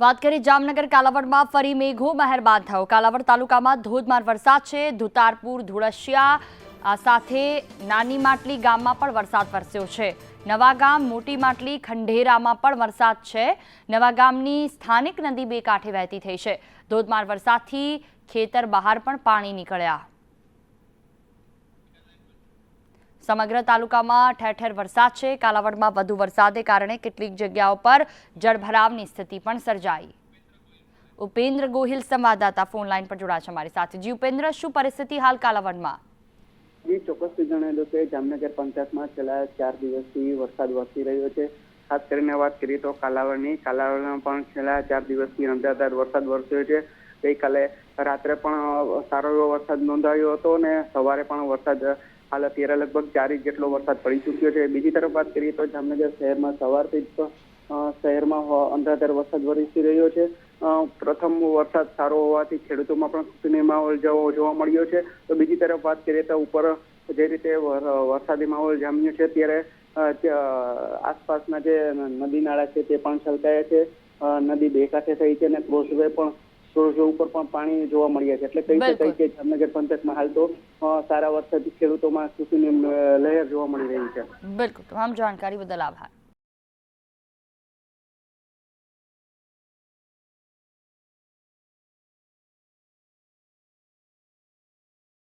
વાત કરી જામનગર કાલાવડમાં ફરી મેઘો મહેરબાન થયો. કાલાવડ તાલુકામાં ધોધમાર વરસાદ છે. ધુતારપુર, ધુળસિયા સાથે નાની માટલી ગામમાં પણ વરસાદ વરસ્યો છે. નવા ગામ, મોટી માટલી ખંડેરામાં પણ વરસાદ છે. નવા ગામની સ્થાનિક નદી બે કાંઠે વહેતી થઈ છે. ધોધમાર વરસાદથી ખેતર બહાર પણ પાણી નીકળ્યા. સમગ્ર તાલુકામાં ઠેર ઠેર વરસાદ છે. કાલાવડમાં વધુ વરસાદને કારણે કેટલીક જગ્યાઓ પર જળભરાવની સ્થિતિ પણ સર્જાઈ. ઉપેન્દ્ર ગોહિલ સંવાદદાતા ફોન લાઈન પર જોડાશે અમારી સાથે. જી ઉપેન્દ્ર, શું પરિસ્થિતિ હાલ કાલાવડમાં? જી, ચોક્કસથી જણાવેલું કે જામનગર પંચાયતમાં છેલ્લા ચાર દિવસથી વરસાદ વરસી રહ્યો છે. ખાસ કરીને વાત કરીએ તો કાલાવડની. કાલાવડમાં પણ છેલ્લા ચાર દિવસથી અનરાધાર વરસાદ વરસ્યો છે. ગઈકાલે રાત્રે પણ સારો એવો વરસાદ નોંધાયો હતો અને સવારે પણ વરસાદ હાલ અત્યારે લગભગ ચાર ઇંચ જેટલો વરસાદ પડી ચૂક્યો છે. બીજી તરફ વાત કરીએ તો જામનગર શહેરમાં સવારથી જ શહેરમાં અંધાધાર વરસાદ વરસી રહ્યો છે. પ્રથમ વરસાદ સારો હોવાથી ખેડૂતોમાં પણ ખુશીનો માહોલ જોવા જોવા મળ્યો છે. તો બીજી તરફ વાત કરીએ તો ઉપર જે રીતે વરસાદી માહોલ જામ્યો છે, ત્યારે આસપાસના જે નદી નાળા છે તે પણ છલકાયા છે. નદી બે કાંઠે થઈ છે અને ક્રોઝવે પણ ક્રોઝવે ઉપર પણ પાણી જોવા મળ્યા છે. એટલે કહી. શકાય કે જામનગર પંચાયતમાં હાલ તો સારા વરસાદથી ખેડૂતોમાં ખુશીની લહેર જોવા મળી રહી છે. બિલકુલ. તમામ જાણકારી બદલ આભાર.